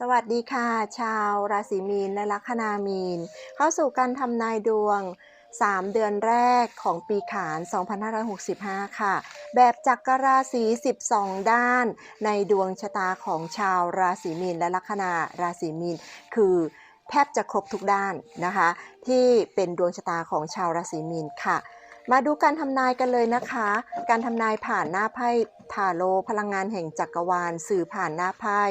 สวัสดีค่ะ ชาวราศีมีนและลัคนามีน เข้าสู่การทำนายดวง 3 เดือนแรกของปีขาน 2565 ค่ะ แบบจักรราศี 12 ด้าน ในดวงชะตาของชาวราศีมีนและลัคนาราศีมีน คือแทบจะครบทุกด้านนะคะ ที่เป็นดวงชะตาของชาวราศีมีนค่ะ มาดูการทำนายกันเลยนะคะ การทำนายผ่านหน้าไพ่ทาโรพลังงานแห่งจักรวาล สื่อผ่านหน้าไพ่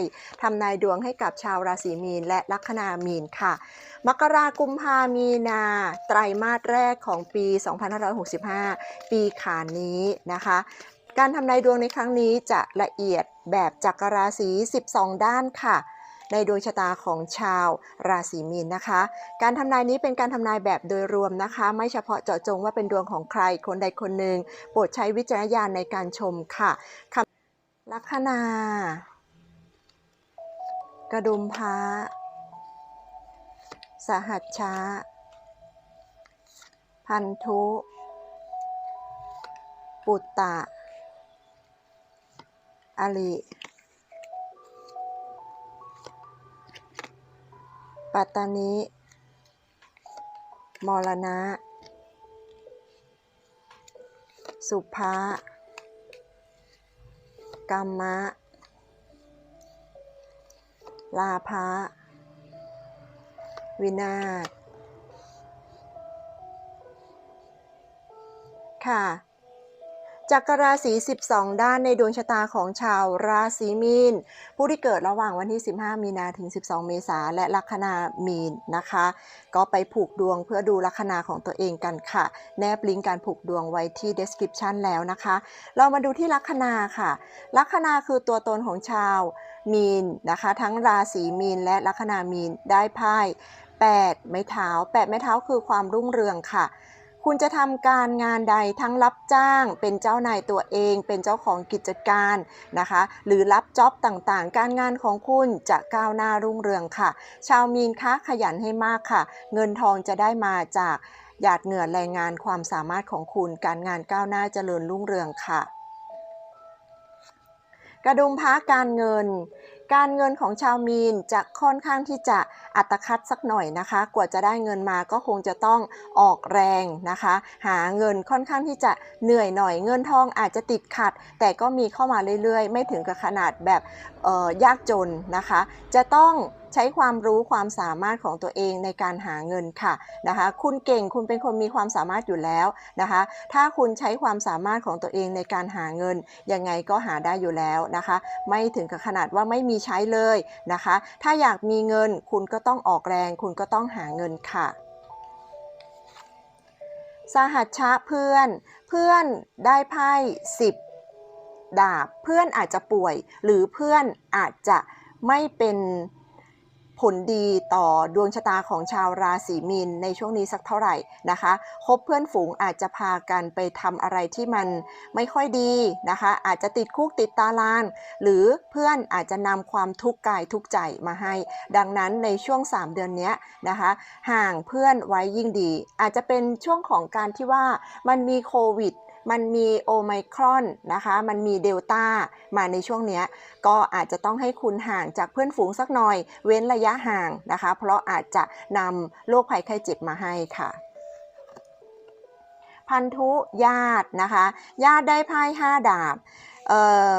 ทำนายดวงให้กับชาวราศีมีนและลัคนามีนค่ะ มกรากุมภามีนา ไตรมาสแรกของปี 2565 ปีขานนี้นะคะ การทำนายดวงในครั้งนี้จะละเอียดแบบจักรราศี 12 ด้านค่ะ ในดวงชะตาของชาวราศีมีนนะคะ การทำนายนี้เป็นการทำนายแบบโดยรวมนะคะ ไม่เฉพาะเจาะจงว่าเป็นดวงของใครคนใดคนหนึ่งโปรดใช้วิจารณญาณในการชมค่ะคำลัคนา กระดุมพระสหัชชะพันธุ ปุตตะอลิ ปัตตานิ มรณะ สุภะกรรมะ ลาภะ วินาศค่ะ จักรราศี 12 ด้านในดวงชะตาของชาวราศีมีน ผู้ที่เกิดระหว่างวันที่ 15 มีนาถึง 12 เมษาและลัคนามีนนะคะ ก็ไปผูกดวงเพื่อดูลัคนาของตัวเองกันค่ะ แนบลิงก์การผูกดวงไว้ที่ description แล้วนะคะ เรามาดูที่ลัคนาค่ะ ลัคนาคือตัวตนของชาวมีนนะคะ ทั้งราศีมีนและลัคนามีนได้ไพ่8ไม้เท้า 8 ไม้เท้าคือความรุ่งเรืองค่ะ คุณจะทำการงานใดทั้งรับจ้าง เป็นเจ้านายตัวเอง เป็นเจ้าของกิจการนะคะ หรือรับจ็อบต่างๆ การงานของคุณจะก้าวหน้ารุ่งเรืองค่ะ ชาวมีนคะขยันให้มากค่ะ เงินทองจะได้มาจากหยาดเหงื่อแรงงานความสามารถของคุณ การงานก้าวหน้าเจริญรุ่งเรืองค่ะ กระดุมพระการเงิน การเงินของชาวมีนจะค่อนข้างที่จะอัตคัดสักหน่อยนะคะ กว่าจะได้เงินมาก็คงจะต้องออกแรงนะคะ หาเงินค่อนข้างที่จะเหนื่อยหน่อยเงินทองอาจจะติดขัด แต่ก็มีเข้ามาเรื่อยๆ ไม่ถึงกับขนาดแบบเออยากจนนะคะ จะต้อง ใช้ความรู้ความสามารถของตัวเองในการหาเงินค่ะนะคะคุณเก่งคุณเป็นคนมีความสามารถอยู่แล้วนะคะถ้าคุณใช้ความสามารถของตัวเองในการหาเงินยังไงก็หาได้อยู่แล้วนะคะ ไม่ถึงกับขนาดว่าไม่มีใช้เลยนะคะ ถ้าอยากมีเงินคุณก็ต้องออกแรง คุณก็ต้องหาเงินค่ะสหัชชะเพื่อน เพื่อนได้ไพ่10ดาบ เพื่อนอาจจะป่วย หรือเพื่อนอาจจะไม่เป็น ผลดีต่อดวงชะตาของชาวราศีมีนในช่วงนี้สักเท่าไหร่นะคะคบเพื่อนฝูงอาจจะพากันไปทำอะไรที่มันไม่ค่อยดีนะคะ อาจจะติดคุกติดตาราง หรือเพื่อนอาจจะนำความทุกข์กายทุกข์ใจมาให้ ดังนั้นในช่วง 3 เดือนนี้นะคะ ห่างเพื่อนไว้ยิ่งดี อาจจะเป็นช่วงของการที่ว่ามันมีโควิด มันมีโอไมครอนนะคะ มันมีเดลต้ามาในช่วงนี้ก็อาจจะต้องให้คุณห่างจากเพื่อนฝูงสักหน่อย เว้นระยะห่างนะคะ เพราะอาจจะนำโรคภัยไข้เจ็บมาให้ค่ะพันธุญาตินะคะ ญาติได้ไพ่ห้าดาบ เอ่อ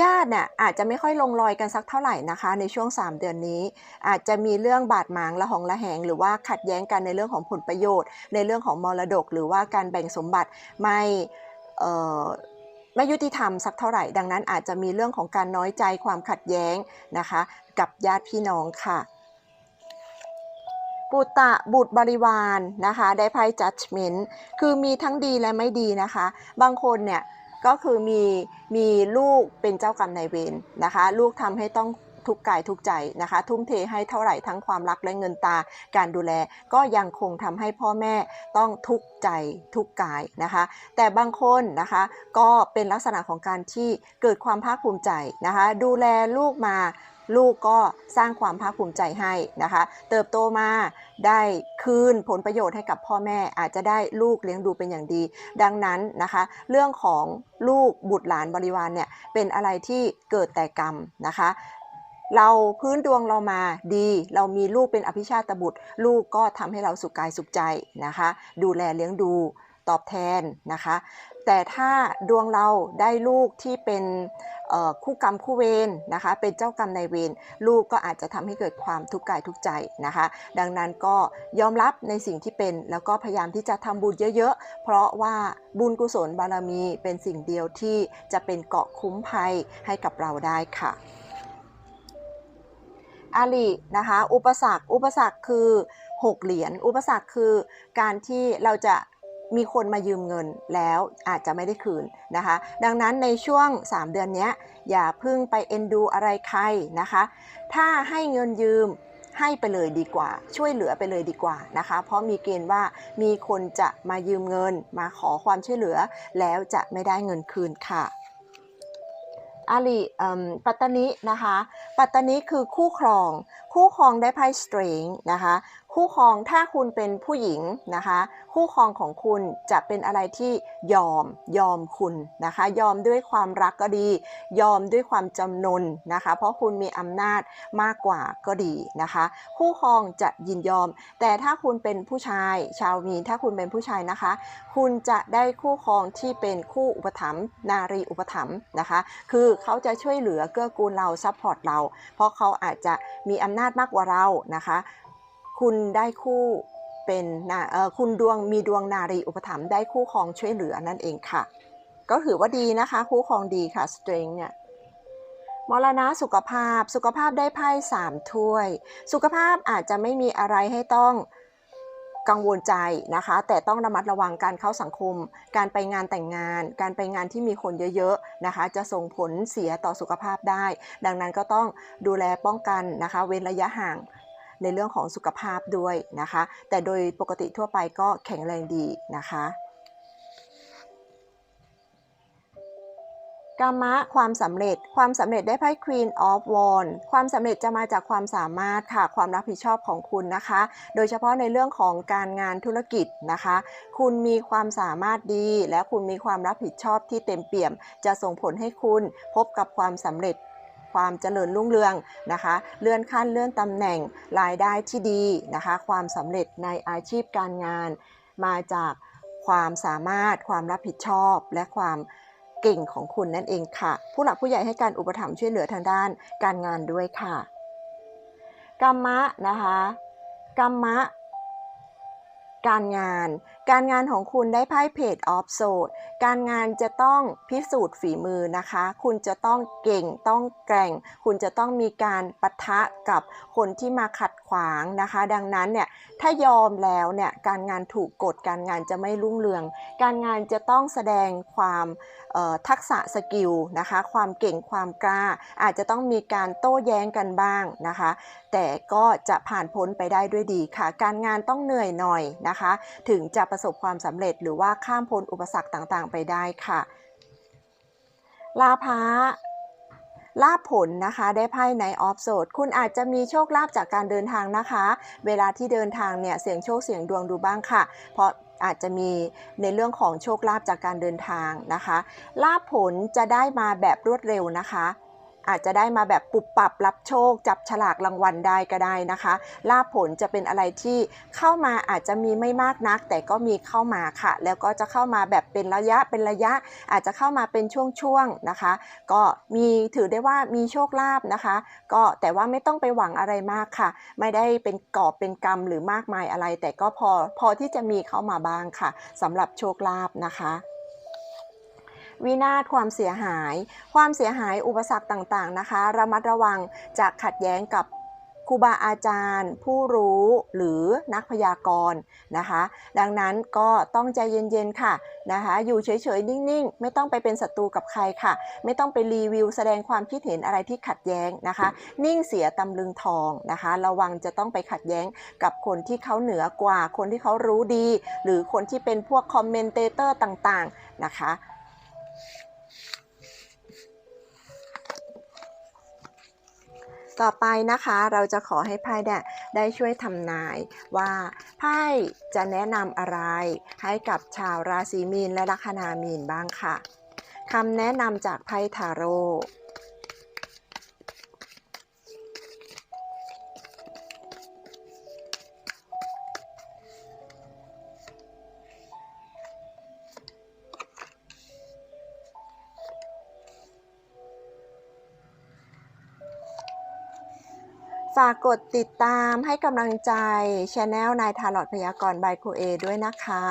ญาติเนี่ยอาจจะไม่ค่อยลงรอยกันสักเท่าไหร่นะคะ ในช่วง 3 เดือนนี้ อาจจะมีเรื่องบาดหมางละหองละแหง หรือว่าขัดแย้งกันในเรื่องของผลประโยชน์ ในเรื่องของมรดก หรือว่าการแบ่งสมบัติไม่เออไม่ยุติธรรมสักเท่าไหร่ ดังนั้นอาจจะมีเรื่องของการน้อยใจความขัดแย้งนะคะ กับญาติพี่น้องค่ะปุตตะบุตรบริวารนะคะ ได้ไพ่ judgment คือมีทั้งดีและไม่ดีนะคะ บางคนเนี่ย ก็คือมีมีลูกเป็นเจ้ากรรมนายเวรนะคะ ลูกทำให้ต้อง ทุกกายทุกใจนะคะ ทุ่มเทให้เท่าไหร่ทั้งความรักและเงินตาการดูแล ก็ยังคงทำให้พ่อแม่ต้องทุกข์ใจทุกกายนะคะ แต่บางคนนะคะก็เป็นลักษณะของการที่เกิดความภาคภูมิใจนะคะ ดูแลลูกมาลูกก็สร้างความภาคภูมิใจให้นะคะ เติบโตมาได้คืนผลประโยชน์ให้กับพ่อแม่อาจจะได้ลูกเลี้ยงดูเป็นอย่างดี ดังนั้นนะคะ เรื่องของลูกบุตรหลานบริวารเนี่ยเป็นอะไรที่เกิดแต่กรรมนะคะ เราพื้นดวงเรามาดี เรามีลูกเป็นอภิชาตบุตร ลูกก็ทำให้เราสุขกายสุขใจนะคะ ดูแลเลี้ยงดูตอบแทนนะคะ แต่ถ้าดวงเราได้ลูกที่เป็นคู่กรรมคู่เวรนะคะ เป็นเจ้ากรรมนายเวรลูกก็อาจจะทำให้เกิดความทุกข์กายทุกข์ใจนะคะ ดังนั้นก็ยอมรับในสิ่งที่เป็นแล้วก็พยายามที่จะทำบุญเยอะๆ เพราะว่าบุญกุศลบารมีเป็นสิ่งเดียวที่จะเป็นเกาะคุ้มภัยให้กับเราได้ค่ะ อาลีนะคะ อุปสรรค อุปสรรคคือ 6 เหรียญ อุปสรรคคือการที่เราจะมีคนมายืมเงินแล้วอาจจะไม่ได้คืนนะคะ ดังนั้นในช่วง 3 เดือนนี้อย่าพึ่งไปเอ็นดูอะไรใครนะคะ ถ้าให้เงินยืมให้ไปเลยดีกว่า ช่วยเหลือไปเลยดีกว่านะคะ เพราะมีเกณฑ์ว่ามีคนจะมายืมเงิน มาขอความช่วยเหลือแล้วจะไม่ได้เงินคืนค่ะ อาลีเอิ่มปัตตานินะคะ ปัตตานิคือคู่ครอง คู่ครองได้ไพ่สตริงนะคะ คู่ครองถ้าคุณเป็นผู้หญิงนะคะ คู่ครองของคุณจะเป็นอะไรที่ยอมยอมคุณนะคะ ยอมด้วยความรักก็ดี ยอมด้วยความจำนนนะคะ เพราะคุณมีอำนาจมากกว่าก็ดีนะคะ คู่ครองจะยินยอม แต่ถ้าคุณเป็นผู้ชาย ชาวมีนถ้าคุณเป็นผู้ชายนะคะ คุณจะได้คู่ครองที่เป็นคู่อุปถัมภ์นารีอุปถัมภ์นะคะ คือเขาจะช่วยเหลือเกื้อกูลเราซัพพอร์ตเรา เพราะเขาอาจจะมีอำนาจมากกว่าเรานะคะ คุณได้คู่เป็นนาคุณดวงมีดวงนารีอุปถัมภ์ได้คู่ครองช่วยเหลือนั่นเองค่ะ ก็ถือว่าดีนะคะ คู่ครองดีค่ะสตริงเนี่ยมรณะสุขภาพสุขภาพได้ไพ่สามถ้วย สุขภาพอาจจะไม่มีอะไรให้ต้องกังวลใจนะคะ แต่ต้องระมัดระวังการเข้าสังคม การไปงานแต่งงาน การไปงานที่มีคนเยอะๆนะคะ จะส่งผลเสียต่อสุขภาพได้ ดังนั้นก็ต้องดูแลป้องกันนะคะ เว้นระยะห่าง ในเรื่องของสุขภาพด้วยนะคะ แต่โดยปกติทั่วไปก็แข็งแรงดีนะคะกามะความสำเร็จความสำเร็จได้ไพ่ Queen of Wands ความสำเร็จจะมาจากความสามารถค่ะ ความรับผิดชอบของคุณนะคะ โดยเฉพาะในเรื่องของการงานธุรกิจนะคะ คุณมีความสามารถดี และคุณมีความรับผิดชอบที่เต็มเปี่ยม จะส่งผลให้คุณพบกับความสำเร็จ ความเจริญรุ่งเรืองนะคะ เลื่อนขั้นเลื่อนตำแหน่งรายได้ที่ดีนะคะ ความสำเร็จในอาชีพการงาน มาจากความสามารถความรับผิดชอบ และความเก่งของคุณนั่นเองค่ะ ผู้หลักผู้ใหญ่ให้การอุปถัมภ์ช่วยเหลือทางด้านการงานด้วยค่ะกรรมะนะคะกรรมะการงาน การงานของคุณได้ไพ่เพจออฟโซดการงานจะต้องพิสูจน์ฝีมือนะคะ คุณจะต้องเก่งต้องแกร่ง คุณจะต้องมีการปะทะกับคนที่มาขัดขวางนะคะ ดังนั้นเนี่ยถ้ายอมแล้วเนี่ยการงานถูกกดการงานจะไม่รุ่งเรือง การงานจะต้องแสดงความทักษะสกิลนะคะ ความเก่งความกล้า อาจจะต้องมีการโต้แย้งกันบ้างนะคะ แต่ก็จะผ่านพ้นไปได้ด้วยดีค่ะ การงานต้องเหนื่อยหน่อยนะคะ ถึงจะประสบความสำเร็จ หรือว่าข้ามพ้นอุปสรรคต่างๆ ไปได้ค่ะ ลาภะลาภผลนะคะได้ไพ่ในออฟโซดคุณอาจจะมีโชคลาภจากการเดินทางนะคะ เวลาที่เดินทางเนี่ยเสี่ยงโชคเสี่ยงดวงดูบ้างค่ะ เพราะอาจจะมีในเรื่องของโชคลาภจากการเดินทางนะคะ ลาภผลจะได้มาแบบรวดเร็วนะคะ อาจจะได้มาแบบปุบปับรับโชค จับฉลากรางวัลได้ก็ได้นะคะ ลาภผลจะเป็นอะไรที่เข้ามาอาจจะมีไม่มากนัก แต่ก็มีเข้ามาค่ะ แล้วก็จะเข้ามาแบบเป็นระยะเป็นระยะ อาจจะเข้ามาเป็นช่วงๆนะคะ ก็มีถือได้ว่ามีโชคลาภนะคะ ก็แต่ว่าไม่ต้องไปหวังอะไรมากค่ะ ไม่ได้เป็นกอบเป็นกรรมหรือมากมายอะไร แต่ก็พอพอที่จะมีเข้ามาบ้างค่ะสำหรับโชคลาภนะคะ วินาศความเสียหาย ความเสียหายอุปสรรคต่างๆนะคะ ระมัดระวังจะขัดแย้งกับครูบาอาจารย์ ผู้รู้หรือนักพยากรณ์นะคะ ดังนั้นก็ต้องใจเย็นๆค่ะนะคะ อยู่เฉยๆนิ่งๆ ไม่ต้องไปเป็นศัตรูกับใครค่ะ ไม่ต้องไปรีวิวแสดงความคิดเห็นอะไรที่ขัดแย้งนะคะ นิ่งเสียตำลึงทองนะคะ ระวังจะต้องไปขัดแย้งกับคนที่เขาเหนือกว่า คนที่เขารู้ดี หรือคนที่เป็นพวกคอมเมนเตเตอร์ต่างๆนะคะ ต่อไปนะคะเราจะขอให้ไพ่เนี่ยได้ช่วยทำนายว่าไพ่จะแนะนำอะไรให้กับชาวราศีมีนและลัคนามีนบ้างค่ะคำแนะนำจากไพ่ทาโร่ ฝากกดติดตามให้กำลังใจช anel นายทาลอดพยากรณ์บายคเอด้วยนะคะ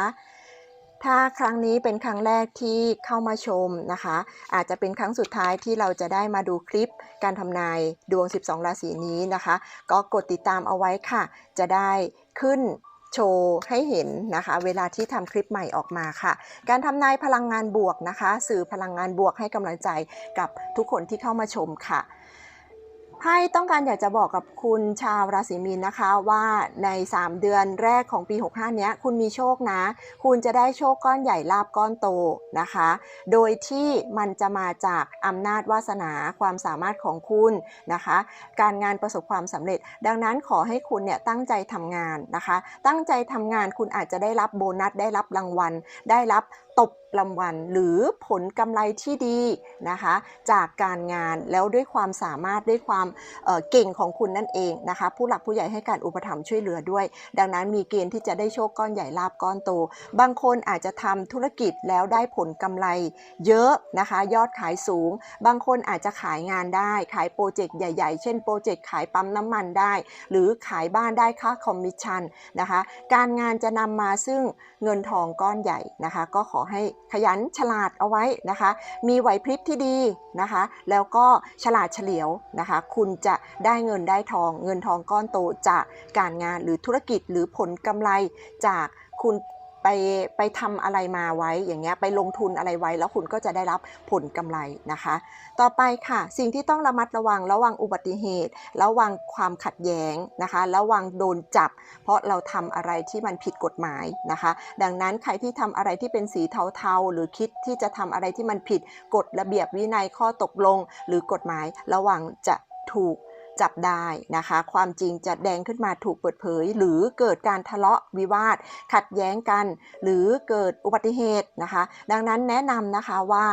ถ้าครั้งนี้เป็นครั้งแรกที่เข้ามาชมนะคะ อาจจะเป็นครั้งสุดท้ายที่เราจะได้มาดูคลิปการทำนายดวง 12 ราศีนี้นะคะ ก็กดติดตามเอาไว้ค่ะ จะได้ขึ้นโชว์ให้เห็นนะคะเวลาที่ทำคลิปใหม่ออกมาค่ะ การทำนายพลังงานบวกนะคะ สื่อพลังงานบวกให้กำลังใจกับทุกคนที่เข้ามาชมค่ะ ไพ่ต้องการอยากจะบอกกับคุณชาวราศีมีนนะคะว่าใน 3 เดือนแรกของปี 65 เนี้ยคุณมีโชคนะ คุณจะได้โชคก้อนใหญ่ลาบก้อนโตนะคะ โดยที่มันจะมาจากอำนาจวาสนาความสามารถของคุณนะคะ การงานประสบความสำเร็จ ดังนั้นขอให้คุณเนี่ยตั้งใจทำงานนะคะ ตั้งใจทำงานคุณอาจจะได้รับโบนัสได้รับรางวัลได้รับ ตบรางวัลหรือผลกำไรที่ดีนะคะ จากการงานแล้วด้วยความสามารถด้วยความเเก่งของคุณนั่นเองนะคะ ผู้หลักผู้ใหญ่ให้การอุปถัมภ์ช่วยเหลือด้วย ดังนั้นมีเกณฑ์ที่จะได้โชคก้อนใหญ่ลาบก้อนโต บางคนอาจจะทำธุรกิจแล้วได้ผลกำไรเยอะนะคะ ยอดขายสูง บางคนอาจจะขายงานได้ ขายโปรเจกต์ใหญ่ๆ เช่นโปรเจกต์ขายปั๊มน้ำมันได้ หรือขายบ้านได้ค่าคอมมิชชั่นนะคะ การงานจะนำมาซึ่งเงินทองก้อนใหญ่นะคะ ก็ขอให้ขยันฉลาดเอาไว้นะคะ มีไหวพริบที่ดีนะคะ แล้วก็ฉลาดเฉลียวนะคะ คุณจะได้เงินได้ทอง เงินทองก้อนโตจากการงานหรือธุรกิจหรือผลกำไรจากคุณ ไปไปทำอะไรมาไว้อย่างเงี้ยไปลงทุนอะไรไว้ แล้วคุณก็จะได้รับผลกำไรนะคะ ต่อไปค่ะสิ่งที่ต้องระมัดระวังระวังอุบัติเหตุ ระวังความขัดแย้งนะคะระวังโดนจับ เพราะเราทำอะไรที่มันผิดกฎหมายนะคะ ดังนั้นใครที่ทำอะไรที่เป็นสีเทาๆ หรือคิดที่จะทำอะไรที่มันผิดกฎระเบียบวินัยข้อตกลง หรือกฎหมายระวังจะถูก จับได้นะคะ ความจริงจะแดงขึ้นมาถูกเปิดเผย หรือเกิดการทะเลาะวิวาท ขัดแย้งกัน หรือเกิดอุบัติเหตุนะคะ ดังนั้นแนะนำนะคะว่า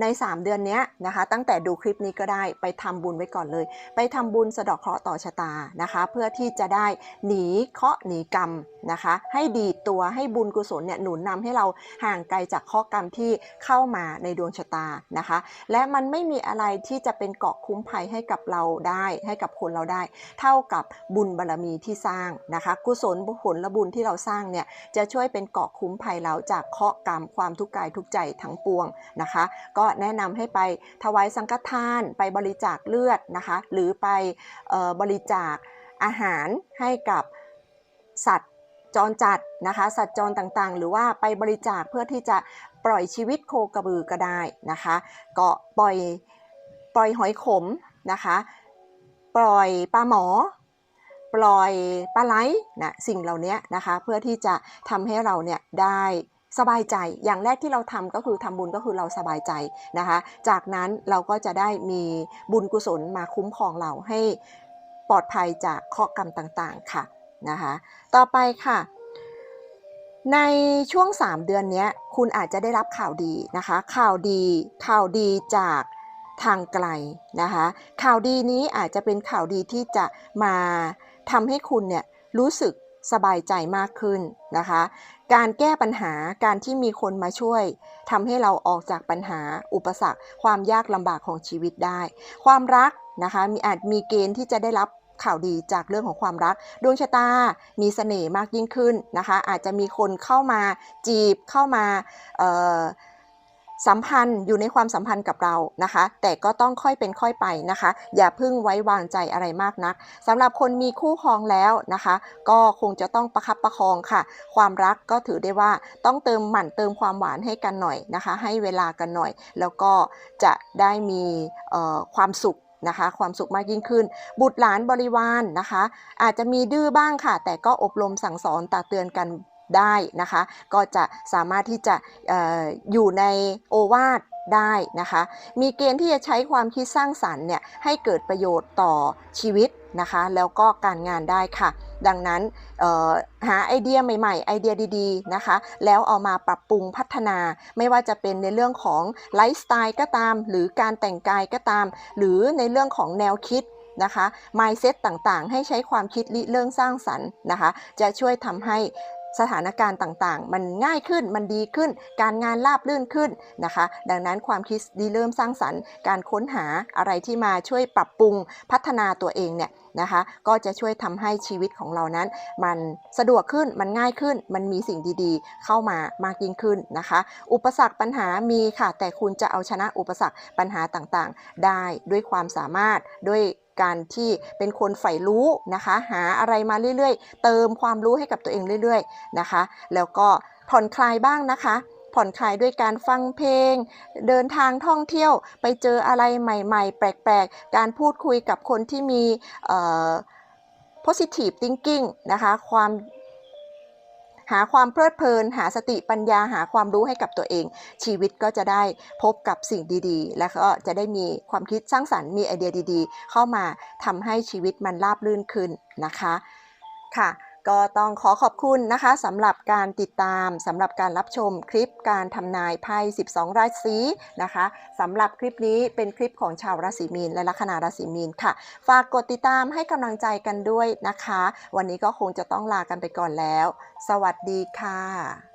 ใน 3 เดือนนี้นะคะ ตั้งแต่ดูคลิปนี้ก็ได้ไปทำบุญไว้ก่อนเลย ไปทำบุญสะดาะเคราะห์ต่อชะตานะคะ เพื่อที่จะได้หนีเคราะห์หนีกรรมนะคะ ให้ดีตัวให้บุญกุศลเนี่ยหนุนนำให้เราห่างไกลจากเคราะห์กรรมที่เข้ามาในดวงชะตานะคะ และมันไม่มีอะไรที่จะเป็นเกาะคุ้มภัยให้กับเราได้ให้กับกับคนเราได้ เท่ากับบุญบารรมีที่สร้างนะคะ กุศลผลและบุญที่เราสร้างเนี่ยจะช่วยเป็นเกาะคุ้มภัยเราจากเคราะห์กรรมความทุกข์กายทุกข์ใจทั้งปวงนะคะ ก็แนะนำให้ไปถวายสังฆทาน ไปบริจาคเลือดนะคะ หรือไปออบริจาคอาหารให้กับสัตว์จรจัดนะคะสัตว์จรต่างๆ หรือว่าไปบริจาคเพื่อที่จะปล่อยชีวิตโคกระบือก็ได้นะคะ ก็ปล่อยปล่อยหอยขมนะคะ ปล่อยปลาหมอ ปล่อยปลาไหลนะสิ่งเหล่านี้นะคะ เพื่อที่จะทำให้เราเนี่ยได้สบายใจ อย่างแรกที่เราทำก็คือทำบุญก็คือเราสบายใจนะคะ จากนั้นเราก็จะได้มีบุญกุศลมาคุ้มครองเราให้ปลอดภัยจากข้อกรรมต่างๆค่ะนะคะ ต่อไปค่ะ ในช่วง 3 เดือนนี้คุณอาจจะได้รับข่าวดีนะคะ ข่าวดีข่าวดีจาก ทางไกลนะคะ ข่าวดีนี้อาจจะเป็นข่าวดีที่จะมาทำให้คุณเนี่ยรู้สึกสบายใจมากขึ้นนะคะ การแก้ปัญหาการที่มีคนมาช่วยทำให้เราออกจากปัญหาอุปสรรค ความยากลำบากของชีวิตได้ ความรักนะคะมีอาจมีเกณฑ์ที่จะได้รับข่าวดีจากเรื่องของความรัก ดวงชะตา มีเสน่ห์มากยิ่งขึ้นนะคะ อาจจะมีคนเข้ามาจีบเข้ามา สัมพันธ์อยู่ในความสัมพันธ์กับเรานะคะ แต่ก็ต้องค่อยเป็นค่อยไปนะคะ อย่าพิ่งไว้วางใจอะไรมากนักสำหรับคนมีคู่ครองแล้วนะคะ ก็คงจะต้องประคับประคองค่ะ ความรักก็ถือได้ว่าต้องเติมหมั่นเติมความหวานให้กันหน่อยนะคะ ให้เวลากันหน่อย แล้วก็จะได้มีความสุขนะคะความสุขมากยิ่งขึ้น บุตรหลานบริวารนะคะ อาจจะมีดื้อบ้างค่ะ แต่ก็อบรมสั่งสอนตักเตือนกัน ได้นะคะ ก็จะสามารถที่จะอออยู่ในโอวาทได้นะคะ มีเกณฑ์ที่จะใช้ความคิดสร้างสรรค์เนี่ยให้เกิดประโยชน์ต่อชีวิตนะคะ แล้วก็การงานได้ค่ะ ดังนั้นหาไอเดียใหม่ๆ ไอเดียดีๆนะคะ แล้วเอามาปรับปรุงพัฒนา ไม่ว่าจะเป็นในเรื่องของไลฟ์สไตล์ก็ตาม หรือการแต่งกายก็ตาม หรือในเรื่องของแนวคิดนะคะ mindset ต่างๆ ให้ใช้ความคิดริเรื่องสร้างสรรค์นะคะ จะช่วยทำให้ สถานการณ์ต่างๆ มันง่ายขึ้นมันดีขึ้น การงานราบรื่นขึ้นนะคะ ดังนั้นความคิดดีเริ่มสร้างสรรค์ การค้นหาอะไรที่มาช่วยปรับปรุงพัฒนาตัวเองเนี่ยนะคะก็จะช่วยทำให้ชีวิตของเรานั้น มันสะดวกขึ้นมันง่ายขึ้น มันมีสิ่งดีๆ เข้ามามากยิ่งขึ้นนะคะ อุปสรรคปัญหามีค่ะ แต่คุณจะเอาชนะอุปสรรคปัญหาต่างๆ ได้ด้วยความสามารถด้วย การที่เป็นคนใฝ่รู้นะคะ หาอะไรมาเรื่อยๆ เติมความรู้ให้กับตัวเองเรื่อยๆนะคะ แล้วก็ผ่อนคลายบ้างนะคะผ่อนคลายด้วยการฟังเพลง เดินทางท่องเที่ยวไปเจออะไรใหม่ๆ แปลกๆ การพูดคุยกับคนที่มี positive thinking นะคะ ความ หาความเพลิดเพลิน หาสติปัญญาหาความรู้ให้กับตัวเอง ชีวิตก็จะได้พบกับสิ่งดีๆ และก็จะได้มีความคิดสร้างสรรค์มีไอเดียดีๆ เข้ามาทำให้ชีวิตมันราบรื่นขึ้นนะคะค่ะ ก็ต้องขอขอบคุณนะคะสำหรับการติดตามสำหรับการรับชมคลิปการทำนายไพ่ 12 ราศีนะคะสำหรับคลิปนี้เป็นคลิปของชาวราศีมีนและลัคนาราศีมีนค่ะ ฝากกดติดตามให้กำลังใจกันด้วยนะคะ วันนี้ก็คงจะต้องลากันไปก่อนแล้ว สวัสดีค่ะ